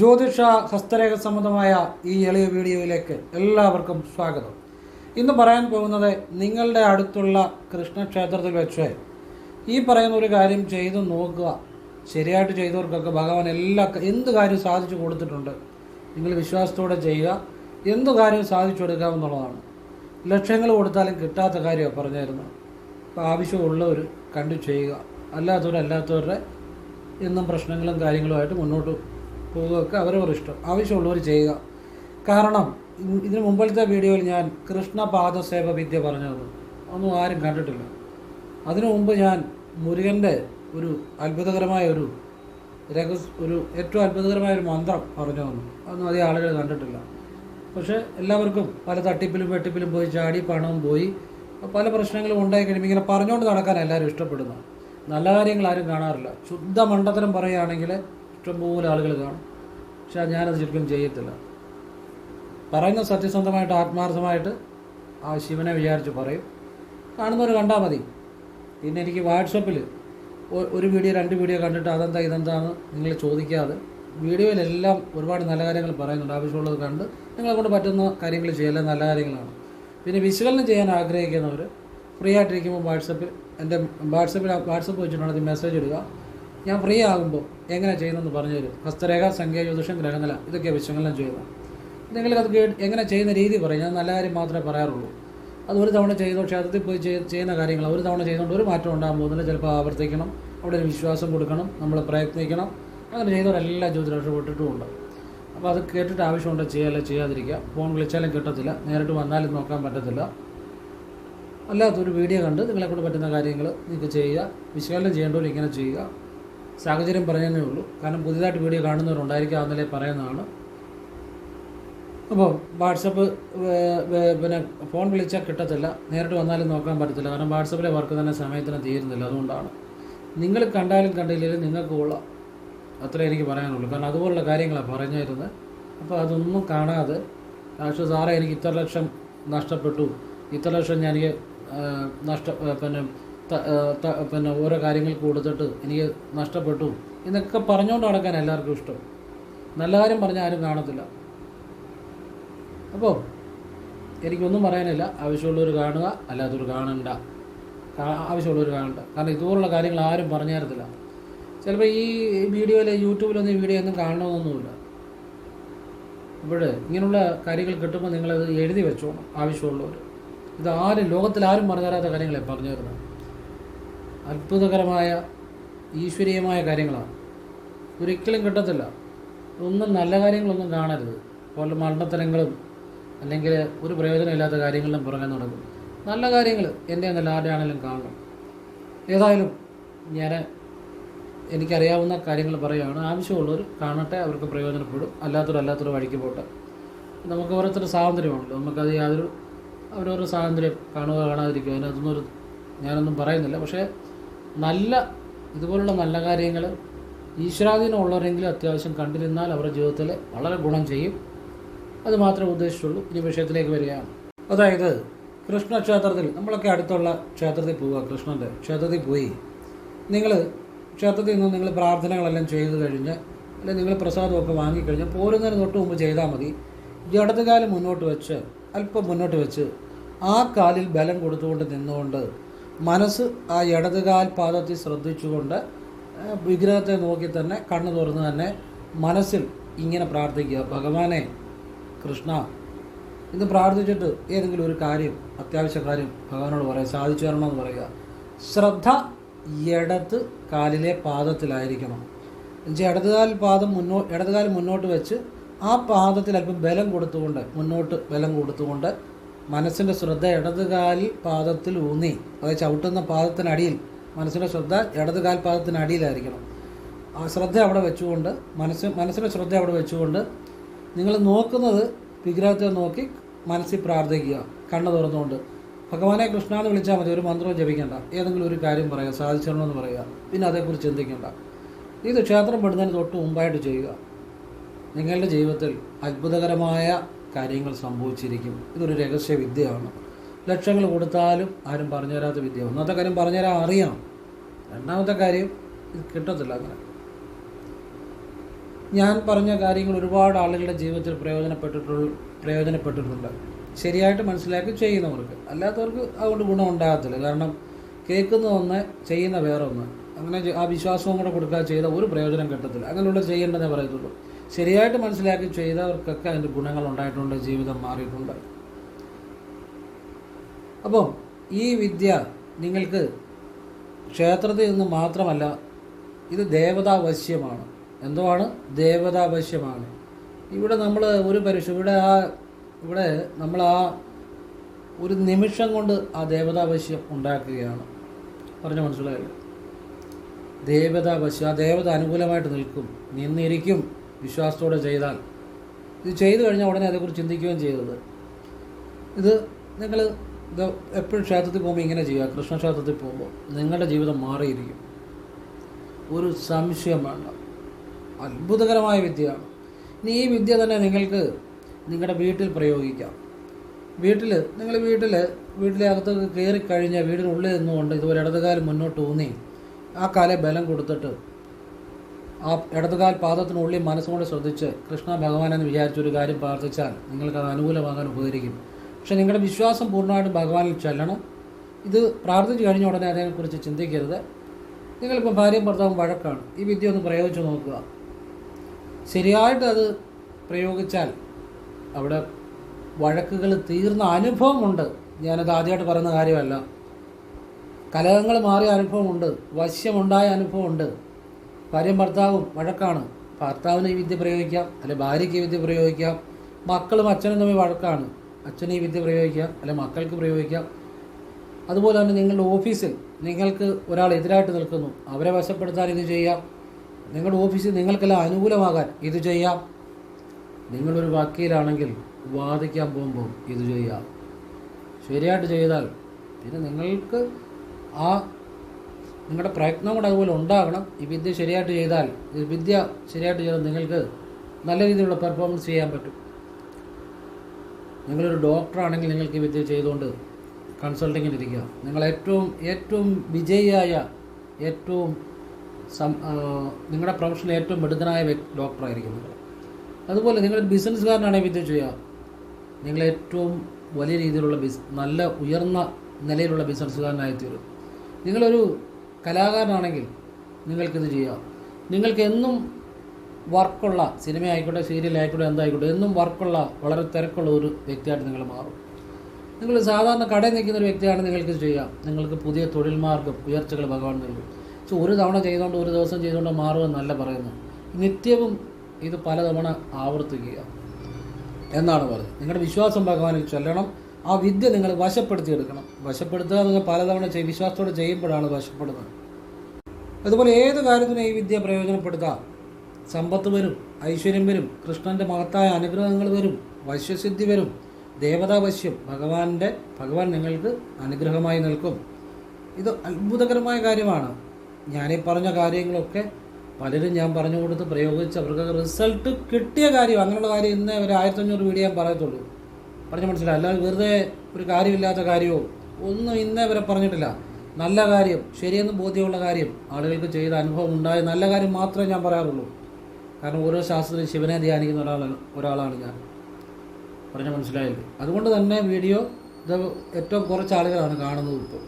ജ്യോതിഷ ഹസ്തരേഖ സംബന്ധമായ ഈ എളിയ വീഡിയോയിലേക്ക് എല്ലാവർക്കും സ്വാഗതം. ഇന്ന് പറയാൻ പോകുന്നത് നിങ്ങളുടെ അടുത്തുള്ള കൃഷ്ണക്ഷേത്രത്തിൽ വെച്ച് ഈ പറയുന്ന ഒരു കാര്യം ചെയ്തു നോക്കുക. ശരിയായിട്ട് ചെയ്തവർക്കൊക്കെ ഭഗവാൻ എല്ലാ എന്ത് കാര്യം സാധിച്ചു കൊടുത്തിട്ടുണ്ട് നിങ്ങൾ വിശ്വാസത്തോടെ ചെയ്യുക. എന്ത് കാര്യവും സാധിച്ചു കൊടുക്കാമെന്നുള്ളതാണ് ലക്ഷ്യങ്ങൾ കൊടുത്താലും കിട്ടാത്ത കാര്യമാണ് പറഞ്ഞായിരുന്നു അപ്പോൾ ആവശ്യമുള്ളവർ കണ്ടു ചെയ്യുക. അല്ലാത്തവരല്ലാത്തവരുടെ എന്നും പ്രശ്നങ്ങളും കാര്യങ്ങളുമായിട്ട് മുന്നോട്ട് പോവുകയൊക്കെ അവരവർ ഇഷ്ടം. ആവശ്യമുള്ളവർ ചെയ്യുക. കാരണം ഇതിനു മുമ്പത്തെ വീഡിയോയിൽ ഞാൻ കൃഷ്ണപാദസേവ വിദ്യ പറഞ്ഞത്. ഒന്നും ആരും കണ്ടിട്ടില്ല. അതിനു മുമ്പ് ഞാൻ മുരുകന്റെ ഒരു അത്ഭുതകരമായ ഒരു രഹസ് ഒരു ഏറ്റവും അത്ഭുതകരമായ ഒരു മന്ത്രം പറഞ്ഞു തന്നു. അതൊന്നും അധികം ആളുകൾ കണ്ടിട്ടില്ല. പക്ഷേ എല്ലാവർക്കും പല തട്ടിപ്പിലും വെട്ടിപ്പിലും പോയി ചാടി പണവും പോയി. പല പ്രശ്നങ്ങളും ഉണ്ടായി കഴിയുമ്പോൾ ഇങ്ങനെ പറഞ്ഞുകൊണ്ട് നടക്കാൻ എല്ലാവരും ഇഷ്ടപ്പെടുന്നു. നല്ല കാര്യങ്ങൾ ആരും കാണാറില്ല. ശുദ്ധ മണ്ഡത്തരം പറയുകയാണെങ്കിൽ ഇഷ്ടംപോലെ ആളുകൾ കാണും. പക്ഷെ ഞാനത് ശരിക്കും ചെയ്യത്തില്ല പറയുന്ന സത്യസന്ധമായിട്ട് ആത്മാർത്ഥമായിട്ട് ആ ശിവനെ വിചാരിച്ച് പറയും. കാണുന്നവർ കണ്ടാൽ മതി. പിന്നെ എനിക്ക് വാട്സപ്പിൽ ഒരു വീഡിയോ രണ്ട് വീഡിയോ കണ്ടിട്ട് അതെന്താ ഇതെന്താന്ന് നിങ്ങൾ ചോദിക്കാതെ വീഡിയോയിലെല്ലാം ഒരുപാട് നല്ല കാര്യങ്ങൾ പറയുന്നുണ്ട്. ആവശ്യമുള്ളത് കണ്ട് നിങ്ങളെ കൊണ്ട് പറ്റുന്ന കാര്യങ്ങൾ ചെയ്യല നല്ല കാര്യങ്ങളാണ്. പിന്നെ വിശകലനം ചെയ്യാൻ ആഗ്രഹിക്കുന്നവർ ഫ്രീ ആയിട്ടിരിക്കുമ്പോൾ വാട്സപ്പിൽ എന്റെ വാട്സപ്പിൽ വാട്സപ്പ് വെച്ചിട്ടുണ്ടെങ്കിൽ മെസ്സേജ് ഇടുക. ഞാൻ ഫ്രീ ആകുമ്പോൾ എങ്ങനെ ചെയ്യുന്നതെന്ന് പറഞ്ഞു തരും ഹസ്തരേഖ സംഖ്യ ജ്യോതിഷം ഗ്രഹനില ഇതൊക്കെ വിശകലനം ചെയ്യുന്നത് നിങ്ങൾക്കത് കേട്ട് എങ്ങനെ ചെയ്യുന്ന രീതി പറയും. ഞാൻ നല്ല കാര്യം മാത്രമേ പറയാറുള്ളൂ. അത് ഒരു തവണ ചെയ്തോ ക്ഷേത്രത്തിൽ പോയി ചെയ്യുന്ന കാര്യങ്ങൾ ഒരു തവണ ചെയ്തുകൊണ്ട് ഒരു മാറ്റം ഉണ്ടാകാൻ പോകുന്നില്ല. ചിലപ്പോൾ ആവർത്തിക്കണം. അവിടെ ഒരു വിശ്വാസം കൊടുക്കണം. നമ്മൾ പ്രയത്നിക്കണം. അങ്ങനെ ചെയ്തവരെല്ലാം ജ്യോതിഷം വിട്ടിട്ടുമുണ്ട് അപ്പോൾ അത് കേട്ടിട്ട് ആവശ്യമുണ്ടോ ചെയ്യാല്ല ചെയ്യാതിരിക്കുക. ഫോൺ വിളിച്ചാലും കിട്ടത്തില്ല. നേരിട്ട് വന്നാലും നോക്കാൻ പറ്റത്തില്ല. അല്ലാത്തൊരു വീഡിയോ കണ്ട് നിങ്ങളെ കൊണ്ട് പറ്റുന്ന കാര്യങ്ങൾ നിങ്ങൾക്ക് ചെയ്യുക. വിശകലനം ചെയ്യേണ്ടവർ ഇങ്ങനെ ചെയ്യുക. സാഹചര്യം പറയുന്നേ ഉള്ളൂ. കാരണം പുതിയതായിട്ട് വീഡിയോ കാണുന്നവരുണ്ടായിരിക്കും അന്നലെ പറയുന്നതാണ്. അപ്പോൾ വാട്സപ്പ് പിന്നെ ഫോൺ വിളിച്ചാൽ കിട്ടത്തില്ല. നേരിട്ട് വന്നാലും നോക്കാൻ പറ്റത്തില്ല. കാരണം വാട്സപ്പിലെ വർക്ക് തന്നെ സമയത്തിന് തീരുന്നില്ല. അതുകൊണ്ടാണ്. നിങ്ങൾ കണ്ടാലും കണ്ടില്ലെങ്കിലും നിങ്ങൾക്കുള്ള അത്രേ എനിക്ക് പറയാനുള്ളൂ. കാരണം അതുപോലുള്ള കാര്യങ്ങളാണ് പറഞ്ഞിരുന്നത്. അപ്പോൾ അതൊന്നും കാണാതെ പക്ഷേ സാറേ എനിക്ക് ഇത്ര ലക്ഷം നഷ്ടപ്പെട്ടു. ഇത്ര ലക്ഷം ഞാൻ നഷ്ട പിന്നെ ആ, പിന്നെ ഓരോ കാര്യങ്ങൾ കൊടുത്തിട്ട് എനിക്ക് നഷ്ടപ്പെട്ടു എന്നൊക്കെ പറഞ്ഞുകൊണ്ട് നടക്കാൻ എല്ലാവർക്കും ഇഷ്ടം. നല്ല കാര്യം പറഞ്ഞാൽ ആരും കാണത്തില്ല. അപ്പോൾ എനിക്കൊന്നും പറയാനില്ല. ആവശ്യമുള്ളവർ കാണുക അല്ലാത്തവർ കാണണ്ട. ആവശ്യമുള്ളവർ കാണണ്ട. കാരണം ഇതുപോലുള്ള കാര്യങ്ങൾ ആരും പറഞ്ഞു തരത്തില്ല. ചിലപ്പോൾ ഈ വീഡിയോയിൽ യൂട്യൂബിലൊന്നും ഈ വീഡിയോ ഒന്നും കാണണമെന്നൊന്നുമില്ല. ഇവിടെ ഇങ്ങനെയുള്ള കാര്യങ്ങൾ കിട്ടുമ്പോൾ നിങ്ങളത് എഴുതി വെച്ചോണം ആവശ്യമുള്ളവർ ഇത് ആരും ലോകത്തിൽ ആരും പറഞ്ഞു തരാത്ത കാര്യങ്ങളെ പറഞ്ഞു തരുന്നത്. അത്ഭുതകരമായ ഈശ്വരീയമായ കാര്യങ്ങളാണ്. ഒരിക്കലും കിട്ടത്തില്ല. ഒന്നും നല്ല കാര്യങ്ങളൊന്നും കാണരുത്. പോലെ മരണത്തരങ്ങളും അല്ലെങ്കിൽ ഒരു പ്രയോജനമില്ലാത്ത കാര്യങ്ങളിലും പുറകെ നടക്കും. നല്ല കാര്യങ്ങൾ എന്റെ എന്നല്ല ആരുടെ കാണണം. ഏതായാലും ഞാൻ എനിക്കറിയാവുന്ന കാര്യങ്ങൾ പറയുകയാണ്. ആവശ്യമുള്ളവർ കാണട്ടെ അവർക്ക് പ്രയോജനപ്പെടും. അല്ലാത്തവർ അല്ലാത്തൊരു വഴിക്ക് പോട്ടെ. നമുക്ക് ഓരോരുത്തരുടെ സ്വാതന്ത്ര്യമാണല്ലോ നമുക്കത് യാതൊരു അവരവരുടെ സ്വാതന്ത്ര്യം കാണുക കാണാതിരിക്കുക. അതിനകത്തൊന്നും ഒരു ഞാനൊന്നും പറയുന്നില്ല. പക്ഷേ നല്ല ഇതുപോലുള്ള നല്ല കാര്യങ്ങൾ ഈശ്വരാധീനം ഉള്ളവരെങ്കിലും അത്യാവശ്യം കണ്ടിരുന്നാൽ അവരുടെ ജീവിതത്തിൽ വളരെ ഗുണം ചെയ്യും. അത് മാത്രമേ ഉദ്ദേശിച്ചുള്ളൂ. ഇനി വിഷയത്തിലേക്ക് വരികയാണ്. അതായത് കൃഷ്ണക്ഷേത്രത്തിൽ നമ്മളൊക്കെ അടുത്തുള്ള ക്ഷേത്രത്തിൽ പോവുക കൃഷ്ണന്റെ ക്ഷേത്രത്തിൽ പോയി. നിങ്ങൾ ക്ഷേത്രത്തിൽ നിന്ന് നിങ്ങൾ പ്രാർത്ഥനകളെല്ലാം ചെയ്തു കഴിഞ്ഞ് അല്ലെങ്കിൽ നിങ്ങൾ പ്രസാദമൊക്കെ വാങ്ങിക്കഴിഞ്ഞ് പോരുന്നതിന് തൊട്ട് മുമ്പ് ചെയ്താൽ മതി. ഇടത് കാലം മുന്നോട്ട് വെച്ച് അല്പം മുന്നോട്ട് വെച്ച് ആ കാലിൽ ബലം കൊടുത്തുകൊണ്ട് നിന്നുകൊണ്ട് മനസ്സ് ആ ഇടതുകാൽ പാദത്തിൽ ശ്രദ്ധിച്ചുകൊണ്ട് വിഗ്രഹത്തെ നോക്കി തന്നെ കണ്ണു തുറന്ന് തന്നെ മനസ്സിൽ ഇങ്ങനെ പ്രാർത്ഥിക്കുക. ഭഗവാനെ കൃഷ്ണ ഇത് പ്രാർത്ഥിച്ചിട്ട് ഏതെങ്കിലും ഒരു കാര്യം അത്യാവശ്യ കാര്യം ഭഗവാനോട് പറയാം. സാധിച്ചു തരണമെന്ന് പറയുക. ശ്രദ്ധ ഇടത് കാലിലെ പാദത്തിലായിരിക്കണം. എന്നുവെച്ചാൽ ഇടതുകാൽ പാദം മുന്നോ ഇടതുകാൽ മുന്നോട്ട് വെച്ച് ആ പാദത്തിൽ അല്പം ബലം കൊടുത്തുകൊണ്ട് മുന്നോട്ട് ബലം കൊടുത്തുകൊണ്ട് മനസ്സിന്റെ ശ്രദ്ധ ഇടതുകാലിൽ പാദത്തിൽ ഊന്നി. അതായത് ചവിട്ടുന്ന പാദത്തിനടിയിൽ മനസ്സിന്റെ ശ്രദ്ധ ഇടതുകാൽ പാദത്തിനടിയിലായിരിക്കണം. ആ ശ്രദ്ധ അവിടെ വെച്ചുകൊണ്ട് മനസ്സ് മനസ്സിന്റെ ശ്രദ്ധ അവിടെ വെച്ചുകൊണ്ട് നിങ്ങൾ നോക്കുന്നത് വിഗ്രഹത്തെ നോക്കി മനസ്സിൽ പ്രാർത്ഥിക്കുക കണ്ണ് തുറന്നുകൊണ്ട്. ഭഗവാനെ കൃഷ്ണ എന്ന് വിളിച്ചാൽ മതി ഒരു മന്ത്രവും ജപിക്കേണ്ട. ഏതെങ്കിലും ഒരു കാര്യം പറയുക സാധിച്ചിടണമെന്ന് പറയുക പിന്നെ അതേക്കുറിച്ച് ചിന്തിക്കേണ്ട. ഇത് ക്ഷേത്രം പെടുന്നതിന് തൊട്ട് മുമ്പായിട്ട് ചെയ്യുക. നിങ്ങളുടെ ജീവിതത്തിൽ അത്ഭുതകരമായ കാര്യങ്ങൾ സംഭവിച്ചിരിക്കും. ഇതൊരു രഹസ്യ വിദ്യയാണ്. ലക്ഷങ്ങൾ കൊടുത്താലും ആരും പറഞ്ഞു തരാത്ത വിദ്യ ഒന്നാമത്തെ കാര്യം പറഞ്ഞുതരാൻ അറിയാം രണ്ടാമത്തെ കാര്യം ഇത് കിട്ടത്തില്ല അങ്ങനെ. ഞാൻ പറഞ്ഞ കാര്യങ്ങൾ ഒരുപാട് ആളുകളുടെ ജീവിതത്തിൽ പ്രയോജനപ്പെട്ടിട്ടുള്ള പ്രയോജനപ്പെട്ടിട്ടുണ്ട്. ശരിയായിട്ട് മനസ്സിലാക്കി ചെയ്യുന്നവർക്ക്. അല്ലാത്തവർക്ക് അതുകൊണ്ട് ഗുണം ഉണ്ടാകത്തില്ല. കാരണം കേൾക്കുന്ന ഒന്ന് ചെയ്യുന്ന ഒന്ന് അങ്ങനെ ആ വിശ്വാസവും കൂടെ കൊടുക്കാതെ ചെയ്ത ഒരു പ്രയോജനം കിട്ടത്തില്ല. അങ്ങനെയുള്ള ചെയ്യേണ്ടതേ പറയത്തുള്ളൂ ശരിയായിട്ട് മനസ്സിലാക്കി ചെയ്തവർക്കൊക്കെ അതിന്റെ ഗുണങ്ങൾ ഉണ്ടായിട്ടുണ്ട് ജീവിതം മാറിയിട്ടുണ്ട്. അപ്പം ഈ വിദ്യ നിങ്ങൾക്ക് ക്ഷേത്രത്തിൽ നിന്ന് മാത്രമല്ല ഇത് ദേവതാവശ്യമാണ്. ആണ് ദേവതാവശ്യമാണ്. ഇവിടെ നമ്മൾ ഒരു പരീക്ഷ ഇവിടെ ആ ഇവിടെ നമ്മൾ ആ ഒരു നിമിഷം കൊണ്ട് ആ ദേവതാവശ്യം ഉണ്ടാക്കുകയാണ്. പറഞ്ഞ മനസ്സിലായില്ല? ദേവതാവശ്യം ആ ദേവത അനുകൂലമായിട്ട് നിൽക്കും. നിന്നിരിക്കും. വിശ്വാസത്തോടെ ചെയ്താൽ. ഇത് ചെയ്തു കഴിഞ്ഞാൽ ഉടനെ അതേക്കുറിച്ച് ചിന്തിക്കുകയും ചെയ്തത് ഇത് നിങ്ങൾ ഇത് എപ്പോഴും ക്ഷേത്രത്തിൽ പോകുമ്പോൾ ഇങ്ങനെ ചെയ്യുക. കൃഷ്ണക്ഷേത്രത്തിൽ പോകുമ്പോൾ നിങ്ങളുടെ ജീവിതം മാറിയിരിക്കും. ഒരു സംശയം വേണ്ട. അത്ഭുതകരമായ വിദ്യയാണ്. ഇനി ഈ വിദ്യ തന്നെ നിങ്ങൾക്ക് നിങ്ങളുടെ വീട്ടിൽ പ്രയോഗിക്കാം. വീട്ടിൽ നിങ്ങൾ വീട്ടിൽ വീട്ടിലെ അകത്ത് കയറി കഴിഞ്ഞാൽ വീടിനുള്ളിൽ നിന്നുകൊണ്ട് ഇതുപോലെ ഇടതുകാലം മുന്നോട്ട് ഊന്നി ആ കാലെ ബലം കൊടുത്തിട്ട് ആ ഇടതുകാൽ പാദത്തിനുള്ളിൽ മനസ്സുകൊണ്ട് ശ്രദ്ധിച്ച് കൃഷ്ണ ഭഗവാൻ എന്ന് വിചാരിച്ചൊരു കാര്യം പ്രാർത്ഥിച്ചാൽ നിങ്ങൾക്ക് അത് അനുകൂലമാകാൻ ഉപകരിക്കും. പക്ഷേ നിങ്ങളുടെ വിശ്വാസം പൂർണമായിട്ടും ഭഗവാനിൽ ചെല്ലണം. ഇത് പ്രാർത്ഥിച്ചു കഴിഞ്ഞ ഉടനെ അതിനെക്കുറിച്ച് ചിന്തിക്കരുത്. നിങ്ങളിപ്പോൾ ഭാര്യയും ഭർത്താവും വഴക്കാണ്. ഈ വിദ്യ ഒന്ന് പ്രയോഗിച്ച് നോക്കുക. ശരിയായിട്ട് അത് പ്രയോഗിച്ചാൽ അവിടെ വഴക്കുകൾ തീർന്ന അനുഭവമുണ്ട്. ഞാനത് ആദ്യമായിട്ട് പറയുന്ന കാര്യമല്ല. കലഹങ്ങൾ മാറിയ അനുഭവമുണ്ട്. വശ്യമുണ്ടായ അനുഭവമുണ്ട്. ഭാര്യയും ഭർത്താവും വഴക്കാണ്. ഭർത്താവിന് ഈ വിദ്യ പ്രയോഗിക്കാം അല്ലെ ഭാര്യയ്ക്ക് ഈ വിദ്യ പ്രയോഗിക്കാം. മക്കളും അച്ഛനും തമ്മിൽ വഴക്കാണ്. അച്ഛന് ഈ വിദ്യ പ്രയോഗിക്കാം അല്ലെ മക്കൾക്ക് പ്രയോഗിക്കാം. അതുപോലെ തന്നെ നിങ്ങളുടെ ഓഫീസിൽ നിങ്ങൾക്ക് ഒരാൾ എതിരായിട്ട് നിൽക്കുന്നു. അവരെ വശപ്പെടുത്താൻ ഇത് ചെയ്യാം. നിങ്ങളുടെ ഓഫീസിൽ നിങ്ങൾക്കെല്ലാം അനുകൂലമാകാൻ ഇത് ചെയ്യാം. നിങ്ങളൊരു വക്കീലാണെങ്കിൽ വാദിക്കാൻ പോകുമ്പോൾ ഇത് ചെയ്യാം. ശരിയായിട്ട് ചെയ്താൽ പിന്നെ നിങ്ങൾക്ക് ആ നിങ്ങളുടെ പ്രയത്നം കൂടെ അതുപോലെ ഉണ്ടാകണം. ഈ വിദ്യ ശരിയായിട്ട് ചെയ്താൽ ഈ വിദ്യ ശരിയായിട്ട് ചെയ്താൽ നിങ്ങൾക്ക് നല്ല രീതിയിലുള്ള പെർഫോമൻസ് ചെയ്യാൻ പറ്റും. നിങ്ങളൊരു ഡോക്ടറാണെങ്കിൽ നിങ്ങൾക്ക് ഈ വിദ്യ ചെയ്തുകൊണ്ട് കൺസൾട്ടിങ്ങിൽ ഇരിക്കുക. നിങ്ങൾ ഏറ്റവും ഏറ്റവും വിജയിയായ ഏറ്റവും നിങ്ങളുടെ പ്രൊഫഷനിൽ ഏറ്റവും വ്യക്- ഡോക്ടറായിരിക്കും നിങ്ങൾ. അതുപോലെ നിങ്ങളൊരു ബിസിനസ്സുകാരനാണെങ്കിൽ വിദ്യ ചെയ്യുക. നിങ്ങൾ ഏറ്റവും വലിയ രീതിയിലുള്ള ബിസ് നല്ല ഉയർന്ന നിലയിലുള്ള ബിസിനസ്സുകാരനായി ബിസിനസ്സുകാരനായിത്തീരും നിങ്ങളൊരു കലാകാരനാണെങ്കിൽ നിങ്ങൾക്കിത് ചെയ്യാം. നിങ്ങൾക്ക് എന്നും വർക്കുള്ള സിനിമ ആയിക്കോട്ടെ സീരിയൽ ആയിക്കോട്ടെ എന്തായിക്കോട്ടെ എന്നും വർക്കുള്ള വളരെ തിരക്കുള്ള ഒരു വ്യക്തിയായിട്ട് നിങ്ങൾ മാറും. നിങ്ങൾ സാധാരണ കടയിൽ നിൽക്കുന്ന ഒരു വ്യക്തിയാണ് നിങ്ങൾക്ക് ചെയ്യാം. നിങ്ങൾക്ക് പുതിയ തൊഴിൽ മാർഗം ഉയർച്ചകൾ ഭഗവാൻ നൽകും. സോ ഒരു തവണ ചെയ്തുകൊണ്ട് ഒരു ദിവസം ചെയ്തുകൊണ്ട് മാറുമെന്നല്ല പറയുന്നു നിത്യവും ഇത് പലതവണ ആവർത്തിക്കുക. എന്നാണ് പറഞ്ഞത്. നിങ്ങളുടെ വിശ്വാസം ഭഗവാനിൽ ചൊല്ലണം. ആ വിദ്യ നിങ്ങൾ വശപ്പെടുത്തിയെടുക്കണം. വശപ്പെടുത്തുക നിങ്ങൾ പലതവണ ചെയ് വിശ്വാസത്തോടെ ചെയ്യുമ്പോഴാണ് വശപ്പെടുന്നത്. അതുപോലെ ഏത് കാര്യത്തിനും ഈ വിദ്യ പ്രയോജനപ്പെടുത്താം. സമ്പത്ത് വരും ഐശ്വര്യം വരും കൃഷ്ണന്റെ മഹത്തായ അനുഗ്രഹങ്ങൾ വരും വശ്യസിദ്ധി വരും ദേവതാവശ്യം ഭഗവാന്റെ ഭഗവാൻ നിങ്ങൾക്ക് അനുഗ്രഹമായി നിൽക്കും. ഇത് അത്ഭുതകരമായ കാര്യമാണ്. ഞാനീ പറഞ്ഞ കാര്യങ്ങളൊക്കെ പലരും ഞാൻ പറഞ്ഞു കൊടുത്ത് പ്രയോഗിച്ച് അവർക്ക് റിസൾട്ട് കിട്ടിയ കാര്യം അങ്ങനെയുള്ള കാര്യം ഇന്ന് ഒരു ആയിരത്തഞ്ഞൂറ് വീഡിയോ ഞാൻ പറയത്തുള്ളൂ. പറഞ്ഞ് മനസ്സിലായി. അല്ലാതെ വെറുതെ ഒരു കാര്യമില്ലാത്ത കാര്യവും ഒന്നും ഇന്നേ വരെ പറഞ്ഞിട്ടില്ല. നല്ല കാര്യം ശരിയെന്ന് ബോധ്യമുള്ള കാര്യം ആളുകൾക്ക് ചെയ്ത അനുഭവം ഉണ്ടായ നല്ല കാര്യം മാത്രമേ ഞാൻ പറയാറുള്ളൂ. കാരണം ഓരോ ശാസ്ത്രത്തിൽ ശിവനെ ധ്യാനിക്കുന്ന ഒരാളാണ് ഒരാളാണ് ഞാൻ. പറഞ്ഞ മനസ്സിലായില്ലേ? അതുകൊണ്ട് തന്നെ വീഡിയോ ഇത് ഏറ്റവും കുറച്ച് ആളുകളാണ് കാണുന്നത് ഇപ്പോൾ.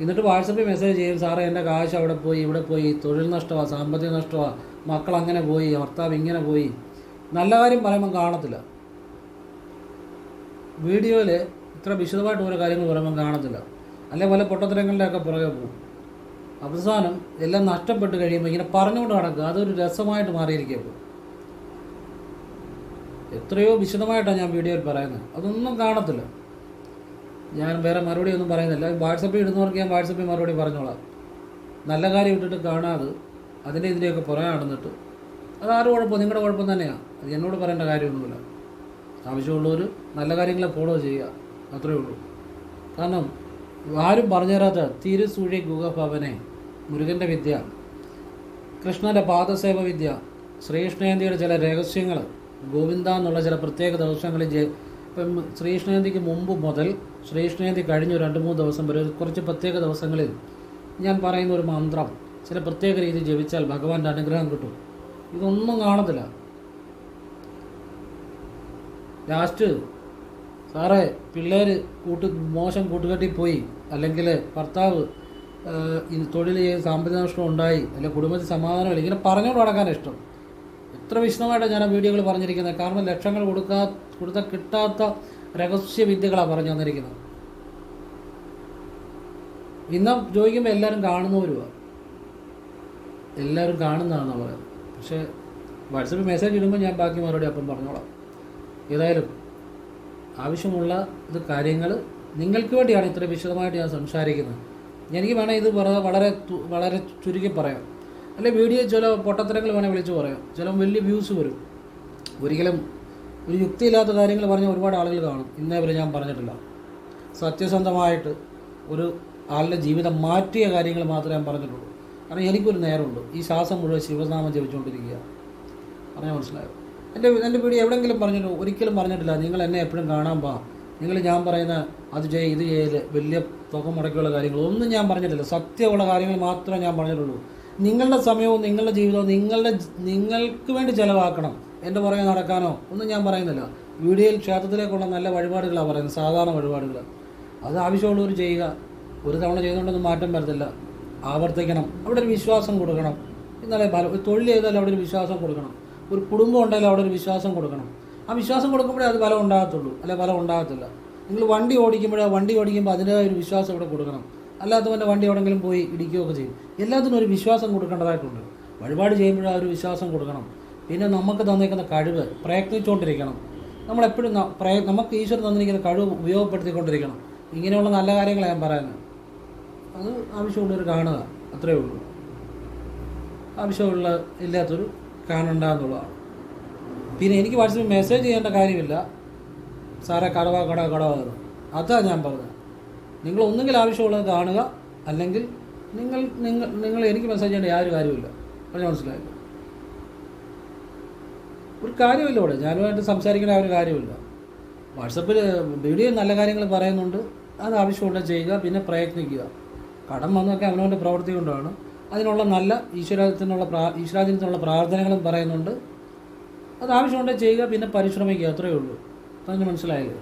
എന്നിട്ട് വാട്സപ്പിൽ മെസ്സേജ് ചെയ്യും സാറേ എന്റെ കാശ് അവിടെ പോയി ഇവിടെ പോയി തൊഴിൽ നഷ്ടമാണ് സാമ്പത്തിക നഷ്ടമാണ് മക്കൾ അങ്ങനെ പോയി ഭർത്താവ് ഇങ്ങനെ പോയി. നല്ല കാര്യം പറയുമ്പോൾ കാണത്തില്ല. വീഡിയോയിൽ ഇത്ര വിശദമായിട്ട് ഓരോ കാര്യങ്ങൾ പറയുമ്പോൾ കാണത്തില്ല. അല്ലെ പല പൊട്ടത്തരങ്ങളുടെയൊക്കെ പുറകെ പോകും. അവസാനം എല്ലാം നഷ്ടപ്പെട്ട് കഴിയുമ്പോൾ ഇങ്ങനെ പറഞ്ഞുകൊണ്ട് നടക്കുക. അതൊരു രസമായിട്ട് മാറിയിരിക്കുക എത്രയോ വിശദമായിട്ടാണ് ഞാൻ വീഡിയോയിൽ പറയുന്നത്. അതൊന്നും കാണത്തില്ല. ഞാൻ വേറെ മറുപടി ഒന്നും പറയുന്നില്ല. വാട്സപ്പിൽ ഇടുന്നവർക്ക് ഞാൻ വാട്സപ്പിൽ മറുപടി പറഞ്ഞോളാം. നല്ല കാര്യം ഇട്ടിട്ട് കാണാതെ അതിന്റെ ഇതിന്റെയൊക്കെ പുറകെ നടന്നിട്ട്. അത് ആരും കുഴപ്പം നിങ്ങളുടെ കുഴപ്പം തന്നെയാണ് അത് എന്നോട് പറയേണ്ട കാര്യമൊന്നുമില്ല. ആവശ്യമുള്ളവർ നല്ല കാര്യങ്ങളെ ഫോളോ ചെയ്യുക. അത്രയേ ഉള്ളൂ. കാരണം ആരും പറഞ്ഞു തരാത്ത തിരുസൂഴി ഗുഹഭവനെ മുരുകന്റെ വിദ്യ കൃഷ്ണന്റെ പാദസേവ വിദ്യ ശ്രീകൃഷ്ണജയന്തിയുടെ ചില രഹസ്യങ്ങൾ ഗോവിന്ദ എന്നുള്ള ചില പ്രത്യേക ദിവസങ്ങളിൽ ഇപ്പം ശ്രീകൃഷ്ണജയന്തിക്ക് മുമ്പ് മുതൽ ശ്രീകൃഷ്ണജയന്തി കഴിഞ്ഞ രണ്ട് മൂന്ന് ദിവസം വരെ കുറച്ച് പ്രത്യേക ദിവസങ്ങളിൽ ഞാൻ പറയുന്ന ഒരു മന്ത്രം ചില പ്രത്യേക രീതിയിൽ ജപിച്ചാൽ ഭഗവാന്റെ അനുഗ്രഹം കിട്ടും. ഇതൊന്നും കാണത്തില്ല. ലാസ്റ്റ് സാറേ പിള്ളേർ കൂട്ട് മോശം കൂട്ടുകെട്ടി പോയി. അല്ലെങ്കിൽ ഭർത്താവ് ഇത് തൊഴിൽ ചെയ്ത് സാമ്പത്തിക നഷ്ടം ഉണ്ടായി. അല്ലെങ്കിൽ കുടുംബത്തിൽ സമാധാനമില്ല ഇങ്ങനെ പറഞ്ഞുകൊണ്ട് നടക്കാൻ ഇഷ്ടം. എത്ര വിശദമായിട്ടാണ് ഞാൻ ആ വീഡിയോകൾ പറഞ്ഞിരിക്കുന്നത്? കാരണം ലക്ഷങ്ങൾ കൊടുക്കാ കൊടുത്താൽ കിട്ടാത്ത രഹസ്യ വിദ്യകളാണ് പറഞ്ഞു തന്നിരിക്കുന്നത്. ഇന്ന് ചോദിക്കുമ്പോൾ എല്ലാവരും കാണുന്നവരുമാണ് എല്ലാവരും കാണുന്നതാണെന്നാണ് പറയുന്നത്. പക്ഷേ വാട്സപ്പിൽ മെസ്സേജ് ഇടുമ്പോൾ ഞാൻ ബാക്കി മറുപടി അപ്പം പറഞ്ഞോളാം. ഏതായാലും ആവശ്യമുള്ള ഇത് കാര്യങ്ങൾ നിങ്ങൾക്ക് വേണ്ടിയാണ് ഇത്ര വിശദമായിട്ട് ഞാൻ സംസാരിക്കുന്നത്. എനിക്ക് വേണേൽ ഇത് വളരെ വളരെ ചുരുക്കി പറയാം. അല്ലെ വീഡിയോ ചില പൊട്ടത്തരങ്ങൾ വേണേൽ വിളിച്ച് പറയാം. ചില വലിയ വ്യൂസ് വരും. ഒരിക്കലും ഒരു യുക്തിയില്ലാത്ത കാര്യങ്ങൾ പറഞ്ഞ ഒരുപാട് ആളുകൾ കാണും. ഇന്നേ വരെ ഞാൻ പറഞ്ഞിട്ടില്ല. സത്യസന്ധമായിട്ട് ഒരു ആളുടെ ജീവിതം മാറ്റിയ കാര്യങ്ങൾ മാത്രമേ ഞാൻ പറഞ്ഞിട്ടുള്ളൂ. കാരണം എനിക്കൊരു നേരമുണ്ട്. ഈ ശ്വാസം മുഴുവൻ ശിവനാമം ജപിച്ചുകൊണ്ടിരിക്കുക പറഞ്ഞാൽ മനസ്സിലായോ? എന്റെ എന്റെ വീഡിയോ എവിടെയെങ്കിലും പറഞ്ഞിട്ടോ ഒരിക്കലും പറഞ്ഞിട്ടില്ല. നിങ്ങൾ എന്നെ എപ്പോഴും കാണാൻ പാ. നിങ്ങൾ ഞാൻ പറയുന്ന അത് ചെയ്യ് ഇത് ചെയ്യൽ വലിയ തുക മുടക്കിയുള്ള കാര്യങ്ങൾ ഒന്നും ഞാൻ പറഞ്ഞിട്ടില്ല. സത്യമുള്ള കാര്യങ്ങൾ മാത്രമേ ഞാൻ പറഞ്ഞിട്ടുള്ളൂ. നിങ്ങളുടെ സമയവും നിങ്ങളുടെ ജീവിതവും നിങ്ങളുടെ നിങ്ങൾക്ക് വേണ്ടി ചിലവാക്കണം. എന്റെ പുറകെ നടക്കാനോ ഒന്നും ഞാൻ പറയുന്നില്ല. വീഡിയോയിൽ ക്ഷേത്രത്തിലേക്കുള്ള നല്ല വഴിപാടുകളാണ് പറയുന്നത്. സാധാരണ വഴിപാടുകൾ. അത് ആവശ്യമുള്ളവർ ചെയ്യുക. ഒരു തവണ ചെയ്തുകൊണ്ടൊന്നും മാറ്റം വരത്തില്ല. ആവർത്തിക്കണം. അവിടെ ഒരു വിശ്വാസം കൊടുക്കണം. എന്നാലേ ഫലം തൊഴിൽ ചെയ്താൽ അവിടെ ഒരു വിശ്വാസം കൊടുക്കണം. ഒരു കുടുംബം ഉണ്ടെങ്കിൽ അവിടെ ഒരു വിശ്വാസം കൊടുക്കണം. ആ വിശ്വാസം കൊടുക്കുമ്പോഴേ അത് ഫലം ഉണ്ടാകത്തുള്ളൂ. അല്ലെ ഫലം ഉണ്ടാകത്തില്ല. നിങ്ങൾ വണ്ടി ഓടിക്കുമ്പോഴേ വണ്ടി ഓടിക്കുമ്പോൾ അതിന്റെതായ ഒരു വിശ്വാസം ഇവിടെ കൊടുക്കണം. അല്ലാത്തവന്റെ വണ്ടി എവിടെയെങ്കിലും പോയി ഇടിക്കുകയൊക്കെ ചെയ്യും. എല്ലാത്തിനും ഒരു വിശ്വാസം കൊടുക്കേണ്ടതായിട്ടുണ്ട്. വഴിപാട് ചെയ്യുമ്പോഴേ ആ ഒരു വിശ്വാസം കൊടുക്കണം. പിന്നെ നമുക്ക് തന്നിരിക്കുന്ന കഴിവ് പ്രയത്നിച്ചുകൊണ്ടിരിക്കണം. നമ്മളെപ്പോഴും പ്രയ നമുക്ക് ഈശ്വരൻ തന്നിരിക്കുന്ന കഴിവ് ഉപയോഗപ്പെടുത്തിക്കൊണ്ടിരിക്കണം. ഇങ്ങനെയുള്ള നല്ല കാര്യങ്ങളാണ് ഞാൻ പറയുന്നത്. അത് ആവശ്യമുള്ളവർ കാണുക. അത്രയേ ഉള്ളൂ. ആവശ്യമുള്ള ഇല്ലാത്തൊരു കാണണ്ട എന്നുള്ളതാണ് പിന്നെ എനിക്ക് വാട്സപ്പിൽ മെസ്സേജ് ചെയ്യേണ്ട കാര്യമില്ല. സാറേ കടവ കടവ കടവ എന്ന്. അതാണ് ഞാൻ പറഞ്ഞത്. നിങ്ങൾ ഒന്നുകിൽ ആവശ്യമുള്ളത് കാണുക അല്ലെങ്കിൽ നിങ്ങൾ നിങ്ങൾ നിങ്ങൾ എനിക്ക് മെസ്സേജ് ചെയ്യേണ്ട യാതൊരു കാര്യമില്ല പറഞ്ഞാൽ മനസ്സിലായില്ല ഒരു കാര്യമില്ല ഇവിടെ. ഞാനുമായിട്ട് സംസാരിക്കേണ്ട ഒരു കാര്യമില്ല വാട്സപ്പിൽ വീഡിയോ നല്ല കാര്യങ്ങൾ പറയുന്നുണ്ട്. അത് ആവശ്യമുണ്ടെങ്കിൽ ചെയ്യുക പിന്നെ പ്രയത്നിക്കുക. കടം വന്നൊക്കെ അവനവന്റെ പ്രവൃത്തി കൊണ്ടാണ് അതിനുള്ള നല്ല ഈശ്വരത്തിനുള്ള പ്രാ ഈശ്വരാധീനത്തിനുള്ള പ്രാർത്ഥനകളും പറയുന്നുണ്ട്. അത് ആവശ്യമുണ്ടെ ചെയ്യുക പിന്നെ പരിശ്രമിക്കുക അത്രയേ ഉള്ളൂ. തന്നെ മനസ്സിലായത്.